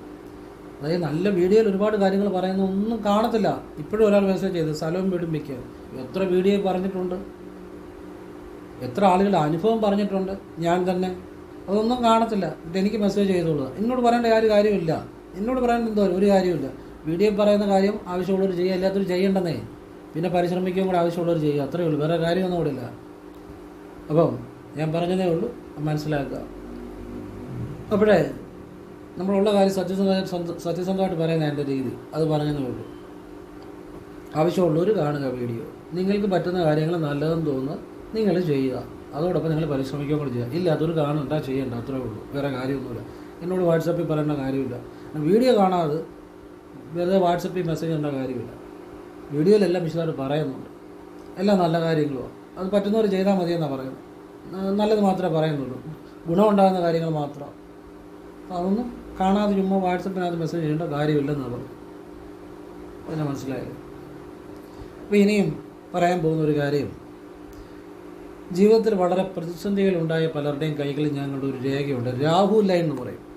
അതായത് നല്ല വീഡിയോയിൽ ഒരുപാട് കാര്യങ്ങൾ പറയുന്ന ഒന്നും കാണത്തില്ല. ഇപ്പോഴും ഒരാൾ മെസ്സേജ് ചെയ്ത് സ്ഥലവും വീടും വയ്ക്കുക എത്ര വീഡിയോ പറഞ്ഞിട്ടുണ്ട്. എത്ര ആളുകളുടെ അനുഭവം പറഞ്ഞിട്ടുണ്ട്. ഞാൻ തന്നെ. അതൊന്നും കാണത്തില്ല. എനിക്ക് മെസ്സേജ് ചെയ്തോളൂ. എന്നോട് പറയേണ്ട ഒരു കാര്യമില്ല. എന്നോട് പറയേണ്ട എന്തോ ഒരു കാര്യമില്ല. വീഡിയോ പറയുന്ന കാര്യം ആവശ്യമുള്ളവർ ചെയ്യുക എല്ലാത്തിനും ചെയ്യേണ്ടെന്നേ. പിന്നെ പരിശ്രമിക്കുകയും കൂടെ ആവശ്യമുള്ളവർ ചെയ്യുക. അത്രയേ ഉള്ളൂ. വേറെ കാര്യമൊന്നും കൂടെ ഇല്ല. അപ്പം ഞാൻ പറഞ്ഞതേ ഉള്ളൂ. മനസ്സിലാക്കുക. അപ്പോഴേ നമ്മളുള്ള കാര്യം സത്യസന്ധ സത്യസന്ധമായിട്ട് പറയുന്ന എന്റെ രീതി. അത് പറഞ്ഞതേ ഉള്ളൂ. ആവശ്യമുള്ളവർ കാണുക വീഡിയോ. നിങ്ങൾക്ക് പറ്റുന്ന കാര്യങ്ങൾ നല്ലതെന്ന് തോന്നുന്നു. നിങ്ങൾ ചെയ്യുക. അതോടൊപ്പം നിങ്ങൾ പരിശ്രമിക്കുകയും കൂടെ ചെയ്യുക. ഇല്ല അതൊരു കാണണ്ട ചെയ്യണ്ട. അത്രേ ഉള്ളൂ. വേറെ കാര്യമൊന്നുമില്ല. എന്നോട് വാട്സപ്പിൽ പറയേണ്ട കാര്യമില്ല. വീഡിയോ കാണാതെ വെറുതെ വാട്സപ്പിൽ മെസ്സേജ് ചെയ്യേണ്ട കാര്യമില്ല. വീഡിയോയിലെല്ലാം വിശദമായിട്ട് പറയുന്നുണ്ട്. എല്ലാം നല്ല കാര്യങ്ങളുമാണ് അത് പറ്റുന്നവർ ചെയ്താൽ മതിയെന്നാണ് പറയുന്നത്. നല്ലത് മാത്രമേ പറയുന്നുള്ളൂ. ഗുണമുണ്ടാകുന്ന കാര്യങ്ങൾ മാത്രം. അതൊന്നും കാണാതെ ചുമ്മാ വാട്സപ്പിനകത്ത് മെസ്സേജ് ചെയ്യേണ്ട കാര്യമില്ലെന്നാണ് പറഞ്ഞു അതിനെ മനസ്സിലായത്. അപ്പോൾ ഇനിയും പറയാൻ പോകുന്ന ഒരു കാര്യം. ജീവിതത്തിൽ വളരെ പ്രതിസന്ധികൾ ഉണ്ടായ പലരുടെയും കൈകളിൽ ഞങ്ങളുടെ ഒരു രേഖയുണ്ട്. രാഹു ലൈൻ എന്ന് പറയും.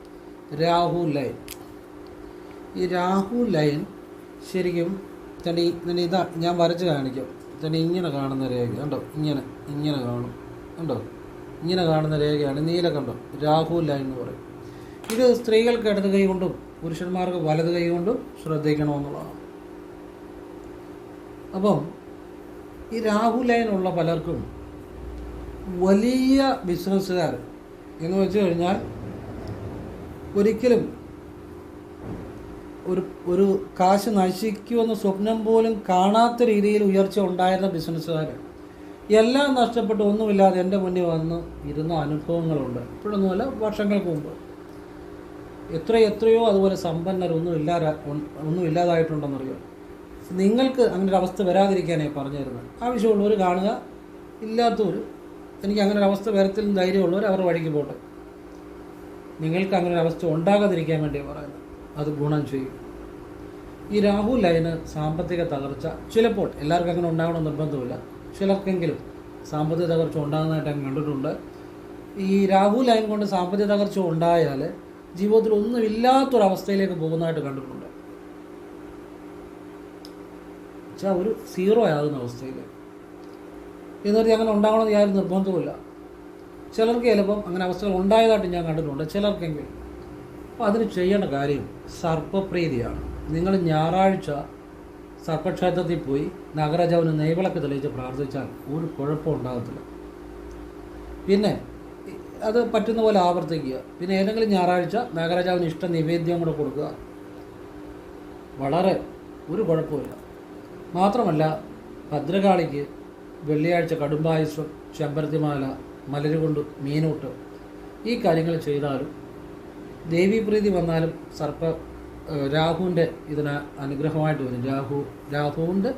രാഹു ലൈൻ. ഈ രാഹു ലൈൻ ശരിക്കും ഈ- തന്നെ ഇതാ ഞാൻ വരച്ച് കാണിക്കാം. ചേട്ടൻ ഇങ്ങനെ കാണുന്ന രേഖ കണ്ടോ? ഇങ്ങനെ ഇങ്ങനെ കാണും കണ്ടോ? ഇങ്ങനെ കാണുന്ന രേഖയാണ് നീല കണ്ടോ? രാഹു ലൈൻ എന്ന് പറയും. ഇത് സ്ത്രീകൾക്ക് ഇടത് കൈ കൊണ്ടും പുരുഷന്മാർക്ക് വലത് കൈ കൊണ്ടും ശ്രദ്ധിക്കണമെന്നുള്ളതാണ്. അപ്പം ഈ രാഹു ലൈനുള്ള പലർക്കും വലിയ ബിസിനസ്സുകാർ എന്ന് വെച്ച് കഴിഞ്ഞാൽ ഒരിക്കലും ഒരു ഒരു കാശ് നശിക്കുമെന്ന് സ്വപ്നം പോലും കാണാത്ത രീതിയിൽ ഉയർച്ച ഉണ്ടായിരുന്ന ബിസിനസ്സുകാർ എല്ലാം നഷ്ടപ്പെട്ട് ഒന്നുമില്ലാതെ എന്റെ മുന്നിൽ വന്ന് ഇരുന്ന അനുഭവങ്ങളുണ്ട്. ഇപ്പോഴൊന്നുമല്ല വർഷങ്ങൾക്ക് മുമ്പ്. എത്ര എത്രയോ അതുപോലെ സമ്പന്നരൊന്നും ഇല്ലാതെ ഒന്നും ഇല്ലാതായിട്ടുണ്ടെന്നറിയോ? നിങ്ങൾക്ക് അങ്ങനെ ഒരു അവസ്ഥ വരാതിരിക്കാനേ പറഞ്ഞു തരുന്നത് ആവശ്യമുള്ളവർ കാണുക ഇല്ലാത്തവർ എനിക്ക് അങ്ങനെ ഒരു അവസ്ഥ വരത്തിലും ധൈര്യമുള്ളവർ അവർ വഴിക്ക് പോട്ടെ. നിങ്ങൾക്ക് അങ്ങനെ ഒരു അവസ്ഥ ഉണ്ടാകാതിരിക്കാൻ വേണ്ടിയാണ് പറയുന്നത്. അത് ഗുണം ചെയ്യും. ഈ രാഹു ലൈന് സാമ്പത്തിക തകർച്ച ചിലപ്പോൾ എല്ലാവർക്കും അങ്ങനെ ഉണ്ടാകണം നിർബന്ധമില്ല. ചിലർക്കെങ്കിലും സാമ്പത്തിക തകർച്ച ഉണ്ടാകുന്നതായിട്ട് ഞാൻ കണ്ടിട്ടുണ്ട്. ഈ രാഹു ലൈൻ കൊണ്ട് സാമ്പത്തിക തകർച്ച ഉണ്ടായാൽ ജീവിതത്തിൽ ഒന്നും ഇല്ലാത്തൊരവസ്ഥയിലേക്ക് പോകുന്നതായിട്ട് കണ്ടിട്ടുണ്ട്. വെച്ചാൽ ഒരു സീറോ ആകുന്ന അവസ്ഥയിൽ എന്നിട്ട് അങ്ങനെ ഉണ്ടാകണമെന്ന് യാതൊരു നിർബന്ധവുമില്ല. ചിലർക്ക് ചിലപ്പം അങ്ങനെ അവസ്ഥകൾ ഉണ്ടായതായിട്ട് ഞാൻ കണ്ടിട്ടുണ്ട്. ചിലർക്കെങ്കിലും അപ്പോൾ അതിന് ചെയ്യേണ്ട കാര്യം സർപ്പപ്രീതിയാണ്. നിങ്ങൾ ഞായറാഴ്ച സർപ്പക്ഷേത്രത്തിൽ പോയി നഗരജവന് നെയ്വിളക്ക് തെളിയിച്ച് പ്രാർത്ഥിച്ചാൽ ഒരു കുഴപ്പം ഉണ്ടാകത്തില്ല. പിന്നെ അത് പറ്റുന്ന പോലെ ആവർത്തിക്കുക. പിന്നെ ഏതെങ്കിലും ഞായറാഴ്ച നാഗരാജാവിന് ഇഷ്ട നിവേദ്യം കൂടെ കൊടുക്കുക. വളരെ ഒരു കുഴപ്പമില്ല മാത്രമല്ല ഭദ്രകാളിക്ക് വെള്ളിയാഴ്ച കടുംബായുസം ചെമ്പരത്തിമാല മലരുകൊണ്ട് മീനൂട്ട് ഈ കാര്യങ്ങൾ ചെയ്താലും ദേവീപ്രീതി വന്നാലും സർപ്പ രാഹുവിന്റെ ഇതിന് അനുഗ്രഹമായിട്ട് വരും. രാഹു രാഹുവിന്റെ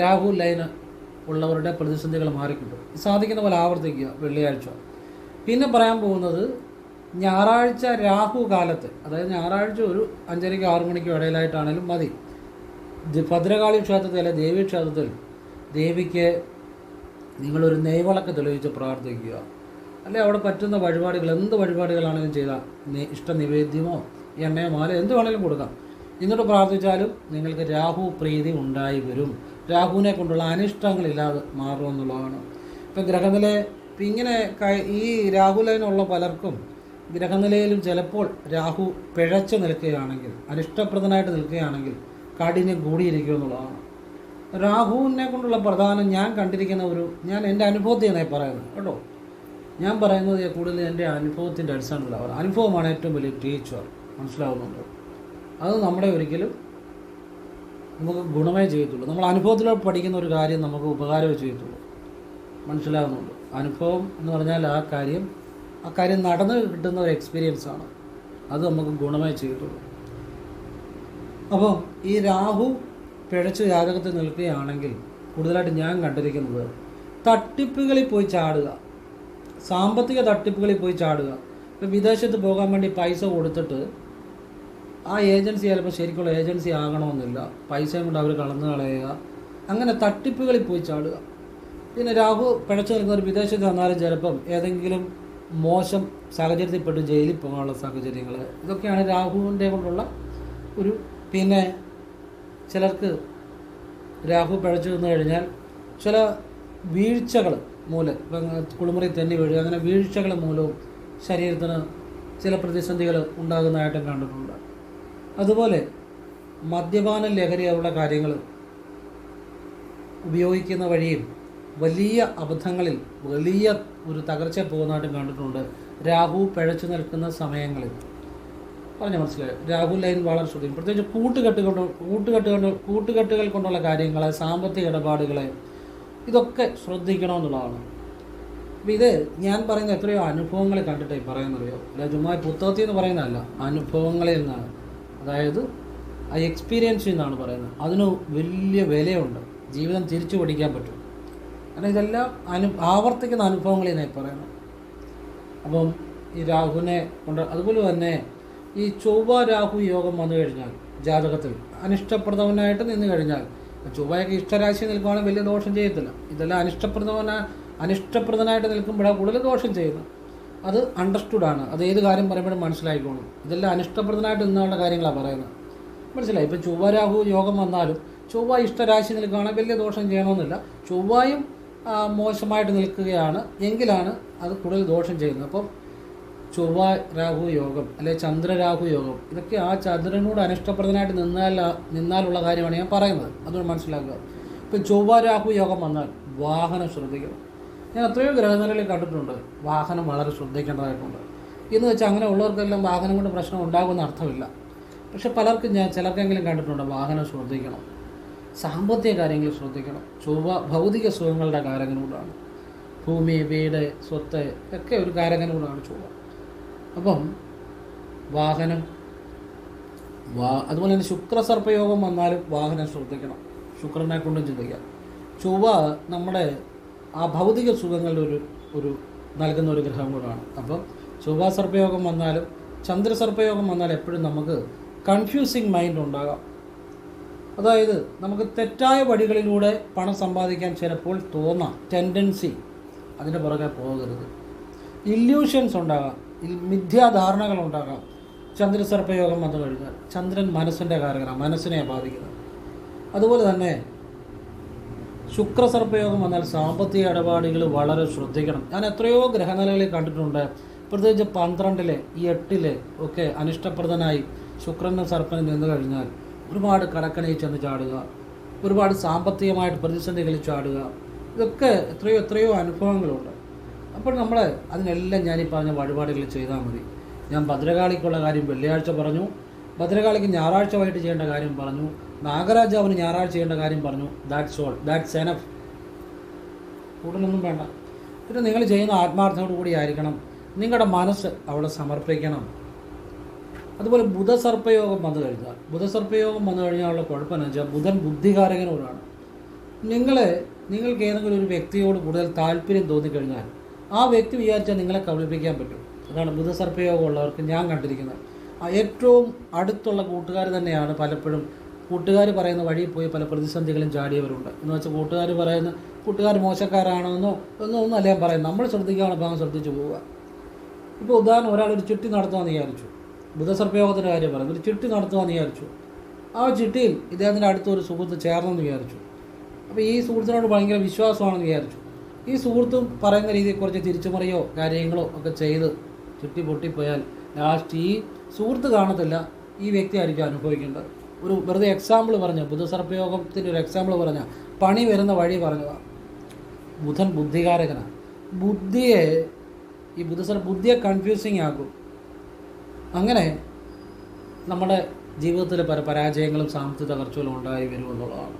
രാഹു ലൈന് ഉള്ളവരുടെ പ്രതിസന്ധികൾ മാറിക്കിട്ടും. സാധിക്കുന്ന പോലെ ആവർത്തിക്കുക വെള്ളിയാഴ്ച. പിന്നെ പറയാൻ പോകുന്നത് ഞായറാഴ്ച രാഹു കാലത്ത് അതായത് ഞായറാഴ്ച ഒരു അഞ്ചരയ്ക്ക് ആറു മണിക്കും ഇടയിലായിട്ടാണെങ്കിലും മതി. ഭദ്രകാളി ക്ഷേത്രത്തിൽ അല്ലെ ദേവി ക്ഷേത്രത്തിൽ ദേവിക്ക് നിങ്ങളൊരു നെയ്വളക്ക് തെളിയിച്ച് പ്രാർത്ഥിക്കുക. അല്ലെ അവിടെ പറ്റുന്ന വഴിപാടുകൾ എന്ത് വഴിപാടുകളാണെങ്കിലും ചെയ്താൽ ഇഷ്ട നിവേദ്യമോ എണ്ണയോ മാല എന്ത് വേണമെങ്കിലും കൊടുക്കാം. എന്നിട്ട് പ്രാർത്ഥിച്ചാലും നിങ്ങൾക്ക് രാഹു പ്രീതി ഉണ്ടായി വരും. രാഹുവിനെ കൊണ്ടുള്ള അനിഷ്ടങ്ങളില്ലാതെ മാറുമെന്നുള്ളതാണ് ഇപ്പം ഗ്രഹനിലെ ഇപ്പം ഇങ്ങനെ ഈ രാഹുലൈനുള്ള പലർക്കും ഗ്രഹനിലയിലും ചിലപ്പോൾ രാഹു പിഴച്ചു നിൽക്കുകയാണെങ്കിൽ അനിഷ്ടപ്രദനായിട്ട് നിൽക്കുകയാണെങ്കിൽ കാഠിന്യം കൂടിയിരിക്കും എന്നുള്ളതാണ്. രാഹുവിനെ കൊണ്ടുള്ള പ്രധാനം ഞാൻ കണ്ടിരിക്കുന്ന ഒരു ഞാൻ എന്റെ അനുഭവത്തിൽ നിന്നേ പറയുന്നത് കേട്ടോ. ഞാൻ പറയുന്നത് കൂടുതൽ എന്റെ അനുഭവത്തിന്റെ അടിസ്ഥാനത്തിലാണ് അനുഭവമാണ് ഏറ്റവും വലിയ ടീച്ചർ മനസ്സിലാവുന്നുണ്ട്? അത് നമ്മുടെ ഒരിക്കലും നമുക്ക് ഗുണമേ ചെയ്യത്തുള്ളൂ. നമ്മൾ അനുഭവത്തിലൂടെ പഠിക്കുന്ന ഒരു കാര്യം നമുക്ക് ഉപകാരമേ ചെയ്യത്തുള്ളൂ. മനസ്സിലാകുന്നുണ്ട് അനുഭവം എന്ന് പറഞ്ഞാൽ ആ കാര്യം ആ കാര്യം നടന്ന് കിട്ടുന്ന ഒരു എക്സ്പീരിയൻസ് ആണ്. അത് നമുക്ക് ഗുണമേ ചെയ്യത്തുള്ളൂ. അപ്പോൾ ഈ രാഹു പിഴച്ച് ജാതകത്തിൽ നിൽക്കുകയാണെങ്കിൽ കൂടുതലായിട്ട് ഞാൻ കണ്ടിരിക്കുന്നത് തട്ടിപ്പുകളിൽ പോയി ചാടുക. സാമ്പത്തിക തട്ടിപ്പുകളിൽ പോയി ചാടുക. ഇപ്പം വിദേശത്ത് പോകാൻ വേണ്ടി പൈസ കൊടുത്തിട്ട് ആ ഏജൻസി ചിലപ്പോൾ ശരിക്കുള്ള ഏജൻസി ആകണമെന്നില്ല. പൈസയും കൊണ്ട് അവർ കളന്ന് കളയുക. അങ്ങനെ തട്ടിപ്പുകളിൽ പോയി ചാടുക. പിന്നെ രാഹു പിഴച്ചു നിൽക്കുന്ന ഒരു വിദേശത്ത് വന്നാലും ചിലപ്പം ഏതെങ്കിലും മോശം സാഹചര്യത്തിൽപ്പെട്ട് ജയിലിൽ പോകാനുള്ള സാഹചര്യങ്ങൾ ഇതൊക്കെയാണ് രാഹുവിന്റെ കൊണ്ടുള്ള ഒരു പിന്നെ ചിലർക്ക് രാഹു പിഴച്ചു നിന്ന് കഴിഞ്ഞാൽ ചില വീഴ്ചകൾ മൂലം. കുളിമുറി തന്നെ വീഴുക അങ്ങനെ വീഴ്ചകൾ മൂലവും ശരീരത്തിന് ചില പ്രതിസന്ധികൾ ഉണ്ടാകുന്നതായിട്ടും കണ്ടിട്ടുണ്ട്. അതുപോലെ മദ്യപാന ലഹരിയുള്ള കാര്യങ്ങൾ ഉപയോഗിക്കുന്ന വഴിയും വലിയ അബദ്ധങ്ങളിൽ വലിയ ഒരു തകർച്ച പോകുന്നതായിട്ടും കണ്ടിട്ടുണ്ട്. രാഹു പിഴച്ചു നിൽക്കുന്ന സമയങ്ങളിൽ. പറഞ്ഞ മനസ്സിലായി? രാഹു ലൈൻ വളരെ ശ്രദ്ധിക്കും പ്രത്യേകിച്ച് കൂട്ടുകെട്ട് കൊണ്ട് കൂട്ടുകെട്ട് കൊണ്ട് കൂട്ടുകെട്ടുകൾ കൊണ്ടുള്ള കാര്യങ്ങളെ സാമ്പത്തിക ഇടപാടുകളെ ഇതൊക്കെ ശ്രദ്ധിക്കണമെന്നുള്ളതാണ്. അപ്പോൾ ഇത് ഞാൻ പറയുന്ന എത്രയോ അനുഭവങ്ങൾ കണ്ടിട്ടേ പറയുന്നറിയോ? അല്ല ചുമ്മാ പുസ്തകത്തിൽ എന്ന് പറയുന്നതല്ല. അനുഭവങ്ങളിൽ നിന്നാണ് അതായത് ആ എക്സ്പീരിയൻസിൽ നിന്നാണ് പറയുന്നത്. അതിന് വലിയ വിലയുണ്ട്. ജീവിതം തിരിച്ചു പഠിക്കാൻ പറ്റും. കാരണം ഇതെല്ലാം അനു ആവർത്തിക്കുന്ന അനുഭവങ്ങളിൽ നിന്നായി പറയുന്നത്. അപ്പം ഈ രാഹുവിനെ കൊണ്ട് അതുപോലെ തന്നെ ഈ ചൊവ്വ രാഹു യോഗം വന്നു കഴിഞ്ഞാൽ ജാതകത്തിൽ അനിഷ്ടപ്രദവനായിട്ട് നിന്ന് കഴിഞ്ഞാൽ ചൊവ്വയൊക്കെ ഇഷ്ടരാശി നിൽക്കുവാണെങ്കിൽ വലിയ ദോഷം ചെയ്യത്തില്ല. ഇതെല്ലാം അനിഷ്ടപ്രദമായ അനിഷ്ടപ്രദനായിട്ട് നിൽക്കുമ്പോഴാണ് കൂടുതൽ ദോഷം ചെയ്യുന്നത്. അത് അണ്ടർസ്റ്റുഡാണ് അത് ഏത് കാര്യം പറയുമ്പോഴും മനസ്സിലായിക്കോളും ഇതെല്ലാം അനിഷ്ടപ്രദനായിട്ട് നിന്നുള്ള കാര്യങ്ങളാണ് പറയുന്നത്. മനസ്സിലായി? ഇപ്പം ചൊവ്വ രാഹു യോഗം വന്നാലും ചൊവ്വ ഇഷ്ടരാശി നിൽക്കുകയാണെങ്കിൽ വലിയ ദോഷം ചെയ്യണമെന്നില്ല. ചൊവ്വയും മോശമായിട്ട് നിൽക്കുകയാണ്. എങ്കിലാണ് അത് കൂടുതൽ ദോഷം ചെയ്യുന്നത്. അപ്പം ചൊവ്വ രാഹു യോഗം അല്ലെ ചന്ദ്രരാഹു യോഗം ഇതൊക്കെ ആ ചന്ദ്രനോട് അനിഷ്ടപ്രദനായിട്ട് നിന്നാൽ നിന്നാലുള്ള കാര്യമാണ് ഞാൻ പറയുന്നത്. അതുകൊണ്ട് മനസ്സിലാക്കുക. ഇപ്പം ചൊവ്വ രാഹു യോഗം വന്നാൽ വാഹനം ശ്രദ്ധിക്കണം. ഞാൻ എത്രയോ ഗ്രഹനിലയിൽ കണ്ടിട്ടുണ്ട് വാഹനം വളരെ ശ്രദ്ധിക്കേണ്ടതായിട്ടുണ്ട്. എന്ന് വെച്ചാൽ അങ്ങനെ ഉള്ളവർക്കെല്ലാം വാഹനം കൊണ്ട് പ്രശ്നം ഉണ്ടാകുമെന്ന് അർത്ഥമില്ല. പക്ഷെ പലർക്കും ഞാൻ ചിലർക്കെങ്കിലും കണ്ടിട്ടുണ്ട് വാഹനം ശ്രദ്ധിക്കണം സാമ്പത്തിക കാര്യങ്ങൾ ശ്രദ്ധിക്കണം. ചൊവ്വ ഭൗതിക സുഖങ്ങളുടെ കാരകനൂടാണ്. ഭൂമി വീട് സ്വത്ത് ഒക്കെ ഒരു കാരകനൂടാണ് ചൊവ്വ. അപ്പം വാഹനം വാ അതുപോലെ തന്നെ ശുക്രസർപ്പയോഗം വന്നാലും വാഹനം ശ്രദ്ധിക്കണം. ശുക്രനെ കൊണ്ടും ചിന്തിക്കാം. ചൊവ്വ നമ്മുടെ ആ ഭൗതിക സുഖങ്ങളുടെ ഒരു ഒരു നൽകുന്ന ഒരു ഗ്രഹം കൂടാണ്. അപ്പം ചൊവ്വ സർപ്പയോഗം വന്നാലും ചന്ദ്രസർപ്പയോഗം വന്നാലും എപ്പോഴും നമുക്ക് കൺഫ്യൂസിങ് മൈൻഡ് ഉണ്ടാകാം. അതായത് നമുക്ക് തെറ്റായ വഴികളിലൂടെ പണം സമ്പാദിക്കാൻ ചിലപ്പോൾ തോന്നാം ടെൻഡൻസി അതിന്റെ പുറകെ പോകരുത്. ഇല്യൂഷൻസ് ഉണ്ടാകാം. മിഥ്യാധാരണകൾ ഉണ്ടാകാം ചന്ദ്ര സർപ്പയോഗം വന്നു കഴിഞ്ഞാൽ ചന്ദ്രൻ മനസ്സിന്റെ കാരകനാണ് മനസ്സിനെ ബാധിക്കുന്നത്. അതുപോലെ തന്നെ ശുക്ര സർപ്പയോഗം വന്നാൽ സാമ്പത്തിക ഇടപാടുകൾ വളരെ ശ്രദ്ധിക്കണം. ഞാൻ എത്രയോ ഗ്രഹനിലകളിൽ കണ്ടിട്ടുണ്ട്. പ്രത്യേകിച്ച് പന്ത്രണ്ടിലെ ഈ എട്ടിലെ ഒക്കെ അനിഷ്ടപ്രദനായി ശുക്രനും സർപ്പനും നിന്ന് കഴിഞ്ഞാൽ ഒരുപാട് കടക്കണയിൽ ചെന്ന് ചാടുക ഒരുപാട് സാമ്പത്തികമായിട്ട് പ്രതിസന്ധികളിൽ ചാടുക. ഇതൊക്കെ എത്രയോ എത്രയോ അനുഭവങ്ങളുണ്ട്. അപ്പോൾ നമ്മൾ അതിനെല്ലാം ഞാൻ ഈ പറഞ്ഞ വഴിപാടുകൾ ചെയ്താൽ മതി. ഞാൻ ഭദ്രകാളിക്കുള്ള കാര്യം വെള്ളിയാഴ്ച പറഞ്ഞു. ഭദ്രകാളിക്ക് ഞായറാഴ്ച വൈകിട്ട് ചെയ്യേണ്ട കാര്യം പറഞ്ഞു. നാഗരാജാവിന് ഞായറാഴ്ച ചെയ്യേണ്ട കാര്യം പറഞ്ഞു. ദാറ്റ്സ് ഓൾ ദാറ്റ്സ് എനഫ് കൂടുതലൊന്നും വേണ്ട. പിന്നെ നിങ്ങൾ ചെയ്യുന്ന ആത്മാർത്ഥത്തോടു കൂടി ആയിരിക്കണം. നിങ്ങളുടെ മനസ്സ് അവിടെ സമർപ്പിക്കണം. അതുപോലെ ബുധസർപ്പയോഗം വന്നു കഴിഞ്ഞാൽ ബുധസർപ്പയോഗം വന്നു കഴിഞ്ഞാലുള്ള കുഴപ്പമെന്ന് വെച്ചാൽ ബുധൻ ബുദ്ധികാരകനോടാണ്. നിങ്ങൾ നിങ്ങൾക്ക് ഏതെങ്കിലും ഒരു വ്യക്തിയോട് കൂടുതൽ താല്പര്യം തോന്നിക്കഴിഞ്ഞാൽ ആ വ്യക്തി വിചാരിച്ചാൽ നിങ്ങളെ കബളിപ്പിക്കാൻ പറ്റും. അതാണ് ബുധസർപ്പയോഗം ഞാൻ കണ്ടിരിക്കുന്നത്. ഏറ്റവും അടുത്തുള്ള കൂട്ടുകാർ തന്നെയാണ് പലപ്പോഴും കൂട്ടുകാർ പറയുന്ന വഴിയിൽ പോയി പല പ്രതിസന്ധികളും ചാടിയവരുണ്ട്. എന്ന് വെച്ചാൽ കൂട്ടുകാർ പറയുന്ന കൂട്ടുകാർ മോശക്കാരാണോന്നോ എന്നോ ഒന്നും അല്ല പറയും നമ്മൾ ശ്രദ്ധിക്കാനുള്ള ഭാഗം ശ്രദ്ധിച്ചു പോവുക. ഇപ്പോൾ ഉദാഹരണം ഒരു ചിട്ടി നടത്തുകയെന്ന് വിചാരിച്ചു. ബുധസർപ്പയോഗത്തിന്റെ കാര്യം പറയുന്നത് ഒരു ചിട്ടി നടത്തുകയെന്ന് വിചാരിച്ചു. ആ ചിട്ടിയിൽ ഇദ്ദേഹത്തിന്റെ അടുത്തൊരു സുഹൃത്ത് ചേർന്നെന്ന് വിചാരിച്ചു. അപ്പോൾ ഈ സുഹൃത്തിനോട് ഭയങ്കര വിശ്വാസമാണെന്ന് വിചാരിച്ചു. ഈ സുഹൃത്തും പറയുന്ന രീതിയിൽ കുറച്ച് തിരിച്ചുമറിയോ കാര്യങ്ങളോ ഒക്കെ ചെയ്ത് ചുറ്റി പൊട്ടിപ്പോയാൽ ലാസ്റ്റ് ഈ സുഹൃത്ത് കാണത്തില്ല ഈ വ്യക്തി ആയിരിക്കും അനുഭവിക്കേണ്ടത്. ഒരു വെറുതെ എക്സാമ്പിൾ പറഞ്ഞ ബുധസർപ്പയോഗത്തിന്റെ ഒരു എക്സാമ്പിൾ പറഞ്ഞ പണി വരുന്ന വഴി പറഞ്ഞതാണ് ബുധൻ ബുദ്ധികാരകനാണ് ബുദ്ധിയെ ഈ ബുദ്ധസർ ബുദ്ധിയെ കൺഫ്യൂസിങ് ആക്കും. അങ്ങനെ നമ്മുടെ ജീവിതത്തിൽ പല പരാജയങ്ങളും സാമ്പത്തിക തകർച്ചകളും ഉണ്ടായി വരുമെന്നുള്ളതാണ്.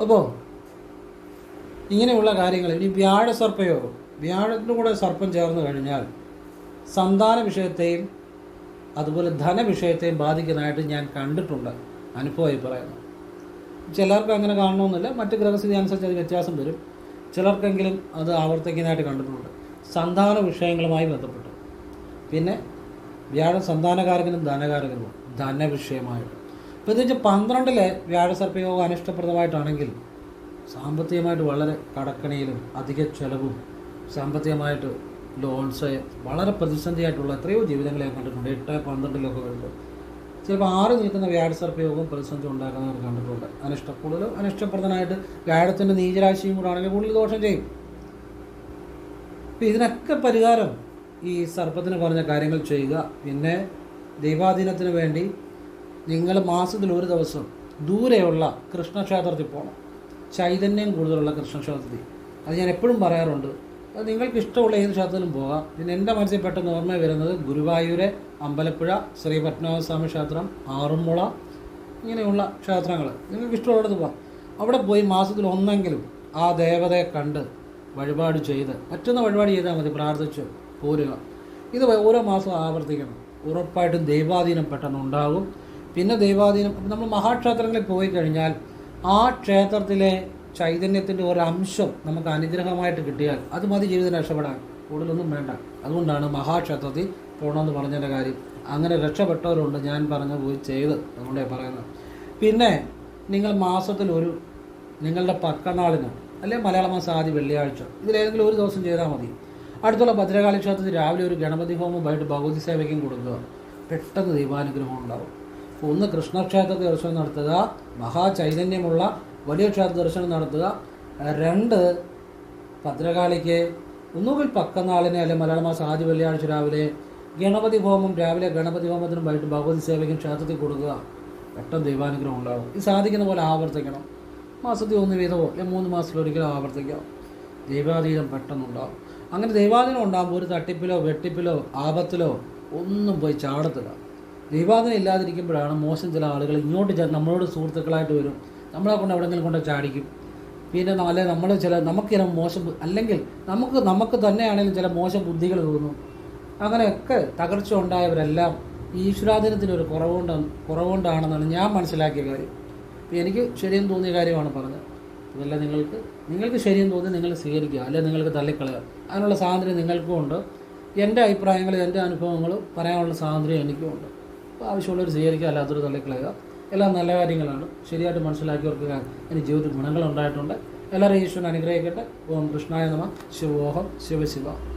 അപ്പോൾ ഇങ്ങനെയുള്ള കാര്യങ്ങൾ. ഇനി വ്യാഴ സർപ്പയോഗം വ്യാഴത്തിന്റെ കൂടെ സർപ്പം ചേർന്ന് കഴിഞ്ഞാൽ സന്താന വിഷയത്തെയും അതുപോലെ ധനവിഷയത്തെയും ബാധിക്കുന്നതായിട്ട് ഞാൻ കണ്ടിട്ടുണ്ട്. അനുഭവമായി പറയുന്നു. ചിലർക്ക് അങ്ങനെ കാണണമെന്നില്ല. മറ്റ് ഗ്രഹസ്ഥിതി അനുസരിച്ച് അത് വ്യത്യാസം വരും. ചിലർക്കെങ്കിലും അത് ആവർത്തിക്കുന്നതായിട്ട് കണ്ടിട്ടുണ്ട്. സന്താന വിഷയങ്ങളുമായി ബന്ധപ്പെട്ട്. പിന്നെ വ്യാഴ സന്താനകാരകനും ധനകാരകനും ധനവിഷയമായിട്ട്. പ്രത്യേകിച്ച് പന്ത്രണ്ടിലെ വ്യാഴസർപ്പയോഗം അനിഷ്ടപ്രദമായിട്ടാണെങ്കിൽ സാമ്പത്തികമായിട്ട് വളരെ കടക്കണിയിലും അധിക ചെലവും സാമ്പത്തികമായിട്ട് ലോൺസ് വളരെ പ്രതിസന്ധിയായിട്ടുള്ള എത്രയോ ജീവിതങ്ങളെ കണ്ടിട്ടുണ്ട്. എട്ട് പന്ത്രണ്ടിലൊക്കെ വരുമ്പോൾ ചിലപ്പോൾ ആറ് നിൽക്കുന്ന വ്യാഴസർപ്പയോഗവും പ്രതിസന്ധി ഉണ്ടാക്കുന്നവർ കണ്ടിട്ടുണ്ട്. അനിഷ്ട കൂടുതലും അനിഷ്ടപ്രദനായിട്ട് വ്യാഴത്തിന്റെ നീചരാശിയും കൂടെ ആണെങ്കിൽ കൂടുതൽ ദോഷം ചെയ്യും. അപ്പം ഇതിനൊക്കെ പരിഹാരം ഈ സർപ്പത്തിന് പറഞ്ഞ കാര്യങ്ങൾ ചെയ്യുക. പിന്നെ ദൈവാധീനത്തിന് വേണ്ടി നിങ്ങൾ മാസത്തിൽ ഒരു ദിവസം ദൂരെയുള്ള കൃഷ്ണക്ഷേത്രത്തിൽ പോകണം. ചൈതന്യം കൂടുതലുള്ള കൃഷ്ണക്ഷേത്രത്തിൽ അത് ഞാൻ എപ്പോഴും പറയാറുണ്ട്. അത് നിങ്ങൾക്ക് ഇഷ്ടമുള്ള ഏത് ക്ഷേത്രത്തിലും പോകാം. പിന്നെ എന്റെ മനസ്സിൽ പെട്ടെന്ന് ഓർമ്മ വരുന്നത് ഗുരുവായൂര് അമ്പലപ്പുഴ ശ്രീ പത്മനാഭസ്വാമി ക്ഷേത്രം ആറുമുള ഇങ്ങനെയുള്ള ക്ഷേത്രങ്ങൾ. നിങ്ങൾക്ക് ഇഷ്ടമുള്ളിടത്ത് പോകാം. അവിടെ പോയി മാസത്തിൽ ഒന്നെങ്കിലും ആ ദേവതയെ കണ്ട് വഴിപാട് ചെയ്ത് പറ്റുന്ന വഴിപാട് ചെയ്താൽ മതി പ്രാർത്ഥിച്ച് പോരുക. ഇത് ഓരോ മാസവും ആവർത്തിക്കണം. ഉറപ്പായിട്ടും ദൈവാധീനം പെട്ടെന്ന് ഉണ്ടാകും. പിന്നെ ദൈവാധീനം നമ്മൾ മഹാക്ഷേത്രങ്ങളിൽ പോയി കഴിഞ്ഞാൽ ആ ക്ഷേത്രത്തിലെ ചൈതന്യത്തിന്റെ ഒരംശം നമുക്ക് അനുഗ്രഹമായിട്ട് കിട്ടിയാൽ അത് മതി ജീവിതം രക്ഷപ്പെടാൻ. കൂടുതലൊന്നും വേണ്ട. അതുകൊണ്ടാണ് മഹാക്ഷേത്രത്തിൽ പോകണമെന്ന് പറഞ്ഞതിന്റെ കാര്യം. അങ്ങനെ രക്ഷപ്പെട്ടവരുണ്ട് ഞാൻ പറഞ്ഞ പോയി ചെയ്ത് അതുകൊണ്ടേ പറയുന്നത്. പിന്നെ നിങ്ങൾ മാസത്തിൽ ഒരു നിങ്ങളുടെ പക്കനാളിന് അല്ലെ മലയാള മാസം ആദ്യ വെള്ളിയാഴ്ച ഇതിലേതെങ്കിലും ഒരു ദിവസം ചെയ്താൽ മതി. അടുത്തുള്ള ഭദ്രകാളി ക്ഷേത്രത്തിൽ രാവിലെ ഒരു ഗണപതി ഹോമം വൈകിട്ട് ഭഗവതി സേവയ്ക്കും കൊടുക്കുക. പെട്ടെന്ന് ദൈവാനുഗ്രഹം ഉണ്ടാവും. ഒന്ന് കൃഷ്ണക്ഷേത്ര ദർശനം നടത്തുക മഹാചൈതന്യമുള്ള വലിയ ക്ഷേത്ര ദർശനം നടത്തുക. രണ്ട് ഭദ്രകാളിക്ക് ഒന്നുകിൽ പക്കനാളിനെ അല്ലെങ്കിൽ മലയാള മാസം ആദ്യ വെള്ളിയാഴ്ച രാവിലെ ഗണപതി ഹോമം രാവിലെ ഗണപതി ഹോമത്തിനും വൈകിട്ട് ഭഗവതി സേവയ്ക്കും ക്ഷേത്രത്തിൽ കൊടുക്കുക. പെട്ടെന്ന് ദൈവാനുഗ്രഹം ഉണ്ടാകും. ഇത് സാധിക്കുന്ന പോലെ ആവർത്തിക്കണം. മാസത്തിൽ ഒന്ന് വീതമോ അല്ലെങ്കിൽ മൂന്ന് മാസത്തിലൊരിക്കലും ആവർത്തിക്കാം. ദൈവാധീനം പെട്ടെന്നുണ്ടാകും അങ്ങനെ ദൈവാധീനം ഉണ്ടാകുമ്പോൾ ഒരു തട്ടിപ്പിലോ വെട്ടിപ്പിലോ ആപത്തിലോ ഒന്നും പോയി ചാടത്തില്ല. ദൈവാധീനം ഇല്ലാതിരിക്കുമ്പോഴാണ് മോശം ചില ആളുകൾ ഇങ്ങോട്ട് ചെന്ന് നമ്മളോട് സുഹൃത്തുക്കളായിട്ട് വരും. നമ്മളെ കൊണ്ട് എവിടെയെങ്കിലും കൊണ്ട് ചാടിക്കും. പിന്നെ നല്ല നമ്മൾ ചില നമുക്ക് ചില മോശം അല്ലെങ്കിൽ നമുക്ക് നമുക്ക് തന്നെയാണെങ്കിലും ചില മോശം ബുദ്ധികൾ തോന്നും. അങ്ങനെയൊക്കെ തകർച്ച ഉണ്ടായവരെല്ലാം ഈശ്വരാധീനത്തിന് ഒരു കുറവുകൊണ്ട് കുറവുകൊണ്ടാണെന്നാണ് ഞാൻ മനസ്സിലാക്കിയ കാര്യം. ഇപ്പം എനിക്ക് ശരിയെന്ന് തോന്നിയ കാര്യമാണ് പറഞ്ഞത്. ഇതെല്ലാം നിങ്ങൾക്ക് നിങ്ങൾക്ക് ശരിയെന്ന് തോന്നി നിങ്ങൾ സ്വീകരിക്കുക അല്ലെങ്കിൽ നിങ്ങൾക്ക് തള്ളിക്കളയുക. അതിനുള്ള സ്വാതന്ത്ര്യം നിങ്ങൾക്കും ഉണ്ട്. എന്റെ അഭിപ്രായങ്ങളും എന്റെ അനുഭവങ്ങളും പറയാനുള്ള സ്വാതന്ത്ര്യം എനിക്കും ഉണ്ട്. ആവശ്യമുള്ളവർ സ്വീകരിക്കുക അല്ലാത്തൊരു തള്ളിക്കളയുക. എല്ലാം നല്ല കാര്യങ്ങളാണ്. ശരിയായിട്ട് മനസ്സിലാക്കിയവർക്ക് എന്റെ ജീവിതത്തിൽ ഗുണങ്ങളുണ്ടായിട്ടുണ്ട്. എല്ലാവരും ഈശ്വരൻ അനുഗ്രഹിക്കട്ടെ. ഓം കൃഷ്ണായ നമ. ശിവോഹം. ശിവശിവ.